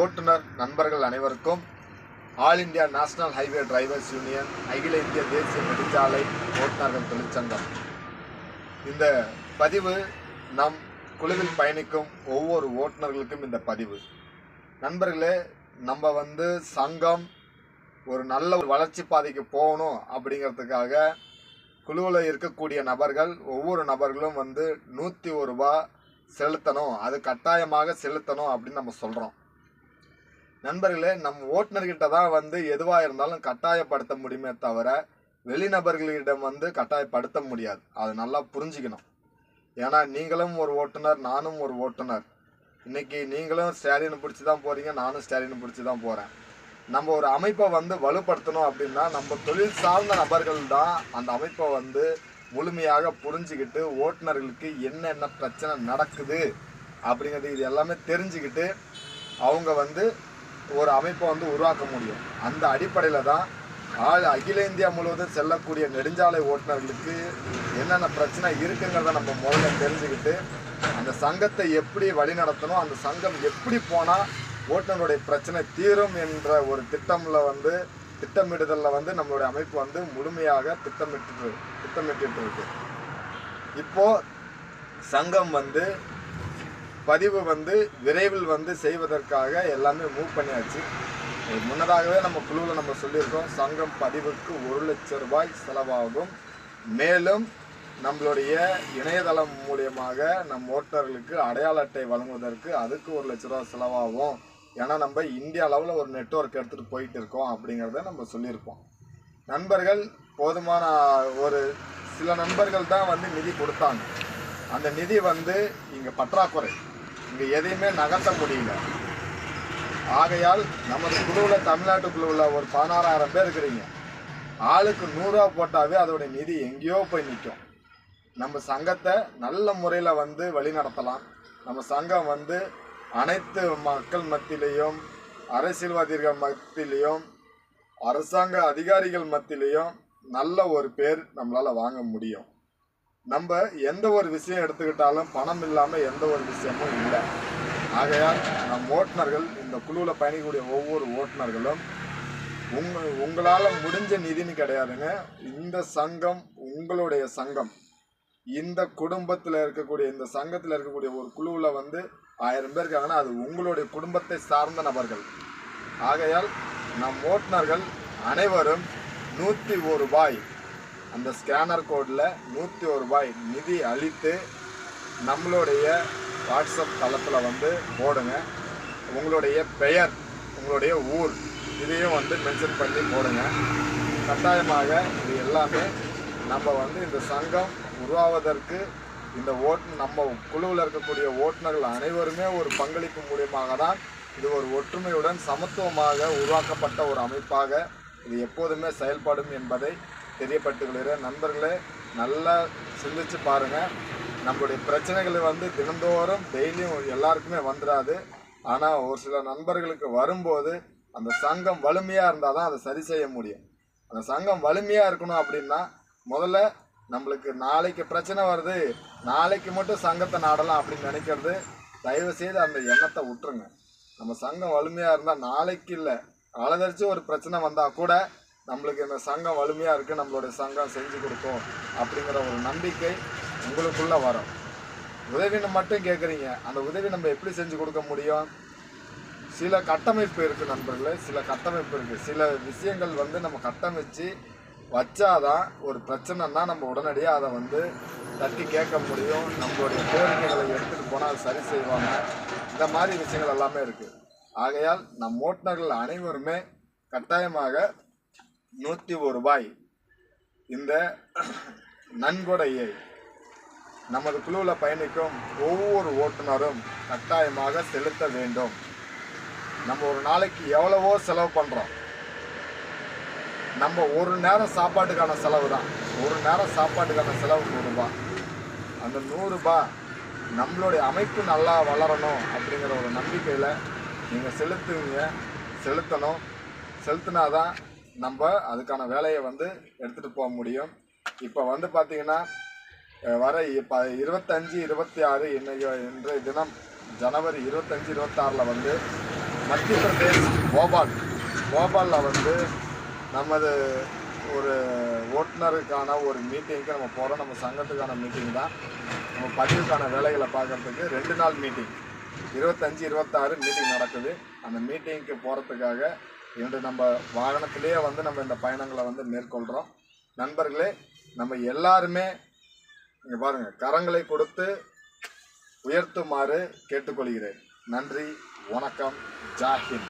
ஓட்டுநர் நண்பர்கள் அனைவருக்கும் all India national highway drivers union அகில இந்திய தேசிய நெடுஞ்சாலை ஓட்டுநர்கள் தொழிற்சங்கம். இந்த பதிவு நம் குழுவில் பயணிக்கும் ஒவ்வொரு ஓட்டுநர்களுக்கும் இந்த பதிவு. நண்பர்களே நம்ம வந்து சங்கம் ஒரு நல்ல ஒரு வளர்ச்சி பாதைக்கு போகணும் அப்படிங்கிறதுக்காக குழுவில் இருக்கக்கூடிய நபர்கள் ஒவ்வொரு நபர்களும் வந்து நூற்றி ஒரு ரூபா செலுத்தணும். அது கட்டாயமாக செலுத்தணும் அப்படின்னு நம்ம சொல்கிறோம் நண்பர்களே நம் ஓட்டுநர்கிட்ட தான் வந்து எதுவாக இருந்தாலும் கட்டாயப்படுத்த முடியுமே தவிர வெளிநபர்களிடம் வந்து கட்டாயப்படுத்த முடியாது. அதை நல்லா புரிஞ்சுக்கணும். ஏன்னா நீங்களும் ஒரு ஓட்டுநர் நானும் ஒரு ஓட்டுநர். இன்னைக்கு நீங்களும் ஸ்டாலினை பிடிச்சி தான் போகிறீங்க நானும் ஸ்டாலினை பிடிச்சி தான் போகிறேன் நம்ம ஒரு அமைப்பை வந்து வலுப்படுத்தணும் அப்படின்னா நம்ம தொழில் சார்ந்த நபர்கள் தான் அந்த அமைப்பை வந்து முழுமையாக புரிஞ்சுக்கிட்டு ஓட்டுநர்களுக்கு என்னென்ன பிரச்சனை நடக்குது அப்படிங்கிறது இது எல்லாமே தெரிஞ்சுக்கிட்டு அவங்க வந்து ஒரு அமைப்பை வந்து உருவாக்க முடியும். அந்த அடிப்படையில் தான் ஆள் அகில இந்தியா முழுவதும் செல்லக்கூடிய நெடுஞ்சாலை ஓட்டுநர்களுக்கு என்னென்ன பிரச்சனை இருக்குங்கிறத நம்ம முதல்ல தெரிஞ்சுக்கிட்டு அந்த சங்கத்தை எப்படி வழிநடத்தணும் அந்த சங்கம் எப்படி போனால் ஓட்டுநருடைய பிரச்சனை தீரும் என்ற ஒரு திட்டமில் வந்து திட்டமிடுதலில் வந்து நம்மளுடைய அமைப்பு வந்து முழுமையாக திட்டமிட்டு திட்டமிட்டு இருக்கு. இப்போது சங்கம் வந்து பதிவு வந்து விரைவில் வந்து செய்வதற்காக எல்லாமே மூவ் பண்ணியாச்சு. முன்னதாகவே நம்ம குழுவில் நம்ம சொல்லியிருக்கோம் சங்கம் பதிவுக்கு ஒரு லட்சம் ரூபாய் செலவாகும். மேலும் நம்மளுடைய இணையதளம் மூலியமாக நம் ஓட்டுநர்களுக்கு அடையாள அட்டை வழங்குவதற்கு அதுக்கு ஒரு லட்ச ரூபா செலவாகும். ஏன்னா நம்ம இந்தியா அளவில் ஒரு நெட்வொர்க் எடுத்துகிட்டு போயிட்டு இருக்கோம் அப்படிங்கிறத நம்ம சொல்லியிருப்போம். நண்பர்கள் போதுமான ஒரு சில நண்பர்கள் தான் வந்து நிதி கொடுத்தாங்க. அந்த நிதி வந்து இங்கே பற்றாக்குறை. இங்கே எதையுமே நகர்த்த முடியல. ஆகையால் நமது குழுவில் தமிழ்நாட்டுக்குள்ள உள்ள ஒரு பதினாறாயிரம் பேர் இருக்கிறீங்க. ஆளுக்கு நூறுரூவா போட்டாவே அதோடைய நிதி எங்கேயோ போய் நிற்கும் நம்ம சங்கத்தை நல்ல முறையில் வந்து வழிநடத்தலாம் நம்ம சங்கம் வந்து அனைத்து மக்கள் மத்தியிலையும் அரசியல்வாதிகள் மத்தியிலையும் அரசாங்க அதிகாரிகள் மத்தியிலையும் நல்ல ஒரு பேர் நம்மளால் வாங்க முடியும். நம்ம எந்த ஒரு விஷயம் எடுத்துக்கிட்டாலும் பணம் இல்லாமல் எந்த ஒரு விஷயமும் இல்லை. ஆகையால் நம் ஓட்டுநர்கள் இந்த குழுவில் பயணிக்கக்கூடிய ஒவ்வொரு ஓட்டுநர்களும் உங்க உங்களால் முடிஞ்ச நிதின்னு கிடையாதுங்க. இந்த சங்கம் உங்களுடைய சங்கம். இந்த குடும்பத்தில் இருக்கக்கூடிய இந்த சங்கத்தில் இருக்கக்கூடிய ஒரு குழுவில் வந்து ஆயிரம் பேர் இருக்காங்கன்னா அது உங்களுடைய குடும்பத்தை சார்ந்த நபர்கள். ஆகையால் நம் ஓட்டுநர்கள் அனைவரும் நூற்றி ஒரு ரூபாய் அந்த ஸ்கேனர் கோடில் நூற்றி ஒரு ரூபாய் நிதி அளித்து நம்மளுடைய வாட்ஸ்அப் தளத்தில் வந்து போடுங்க. உங்களுடைய பெயர் உங்களுடைய ஊர் இதையும் வந்து மென்ஷன் பண்ணி போடுங்க. கட்டாயமாக இது எல்லாமே நம்ம வந்து இந்த சங்கம் உருவாவதற்கு இந்த ஓட் நம்ம குழுவில் இருக்கக்கூடிய ஓட்டுநர்கள் அனைவருமே ஒரு பங்களிப்பு மூலியமாக தான் இது ஒரு ஒற்றுமையுடன் சமத்துவமாக உருவாக்கப்பட்ட ஒரு அமைப்பாக இது எப்போதுமே செயல்படும் என்பதை தெரியப்பட்டுகிறேன் நண்பர்களே நல்லா சிந்திச்சு பாருங்கள் நம்மளுடைய பிரச்சனைகள் வந்து தினந்தோறும் டெய்லியும் எல்லாருக்குமே வந்துடாது ஆனால் ஒரு சில நண்பர்களுக்கு வரும்போது அந்த சங்கம் வலிமையாக இருந்தால் தான் அதை சரி செய்ய முடியும். அந்த சங்கம் வலிமையாக இருக்கணும் அப்படின்னா முதல்ல நம்மளுக்கு நாளைக்கு பிரச்சனை வருது நாளைக்கு மட்டும் சங்கத்தை நாடலாம் அப்படின்னு நினைக்கிறது. தயவு செய்து அந்த எண்ணத்தை விட்டுருங்க. நம்ம சங்கம் வலிமையாக இருந்தால் நாளைக்கு இல்லை அலதரிச்சு ஒரு பிரச்சனை வந்தால் கூட நம்மளுக்கு இந்த சங்கம் வலிமையாக இருக்குது நம்மளுடைய சங்கம் செஞ்சு கொடுக்கும் அப்படிங்கிற ஒரு நம்பிக்கை உங்களுக்குள்ளே வரும். உதவின்னு மட்டும் கேட்குறீங்க அந்த உதவி நம்ம எப்படி செஞ்சு கொடுக்க முடியும்? சில கட்டமைப்பு இருக்குது நண்பர்களே சில கட்டமைப்பு இருக்குது சில விஷயங்கள் வந்து நம்ம கட்டமைச்சு வச்சாதான் ஒரு பிரச்சனைனா நம்ம உடனடியாக அதை வந்து தட்டி கேட்க முடியும். நம்மளுடைய கோரிக்கைகளை எடுத்துகிட்டு போனால் சரி செய்வாங்க. இந்த மாதிரி விஷயங்கள் எல்லாமே இருக்குது ஆகையால் நம் ஓட்டுநர்கள் அனைவருமே கட்டாயமாக நூற்றி ஒரு ரூபாய் இந்த நன்கொடையை நமது குழுவில் பயணிக்கும் ஒவ்வொரு ஓட்டுநரும் கட்டாயமாக செலுத்த வேண்டும். நம்ம ஒரு நாளைக்கு எவ்வளவோ செலவு பண்ணுறோம் நம்ம ஒரு நேரம் சாப்பாட்டுக்கான செலவு தான் ஒரு நேரம் சாப்பாட்டுக்கான செலவு நூறுரூபா அந்த நூறுரூபா நம்மளுடைய அமைப்பு நல்லா வளரணும் அப்படிங்கிற ஒரு நம்பிக்கையில் நீங்கள் செலுத்துவீங்க. செலுத்தணும். செலுத்தினாதான் நம்ம அதுக்கான வேலையை வந்து எடுத்துகிட்டு போக முடியும். இப்போ வந்து பார்த்தீங்கன்னா வர இப்போ இருபத்தஞ்சி இருபத்தி ஆறு இன்னைக்கு இன்றைய தினம் ஜனவரி இருபத்தஞ்சி இருபத்தாறில் வந்து மத்திய பிரதேஷ் போபால். போபாலில் வந்து நமது ஒரு ஓட்டுநருக்கான ஒரு மீட்டிங்க்கு நம்ம போகிறோம் நம்ம சங்கத்துக்கான மீட்டிங் தான். நம்ம பதிவுக்கான வேலைகளை பார்க்குறதுக்கு ரெண்டு நாள் மீட்டிங் இருபத்தஞ்சி இருபத்தாறு மீட்டிங் நடக்குது. அந்த மீட்டிங்க்கு போகிறதுக்காக இன்று நம்ம வாகனத்திலேயே வந்து நம்ம இந்த பயணங்களை வந்து மேற்கொள்கிறோம் நண்பர்களே நம்ம எல்லாருமே இங்கே பாருங்கள் கரங்களை கொடுத்து உயர்த்துமாறு கேட்டுக்கொள்கிறேன். நன்றி வணக்கம் ஜாஹிந்த்.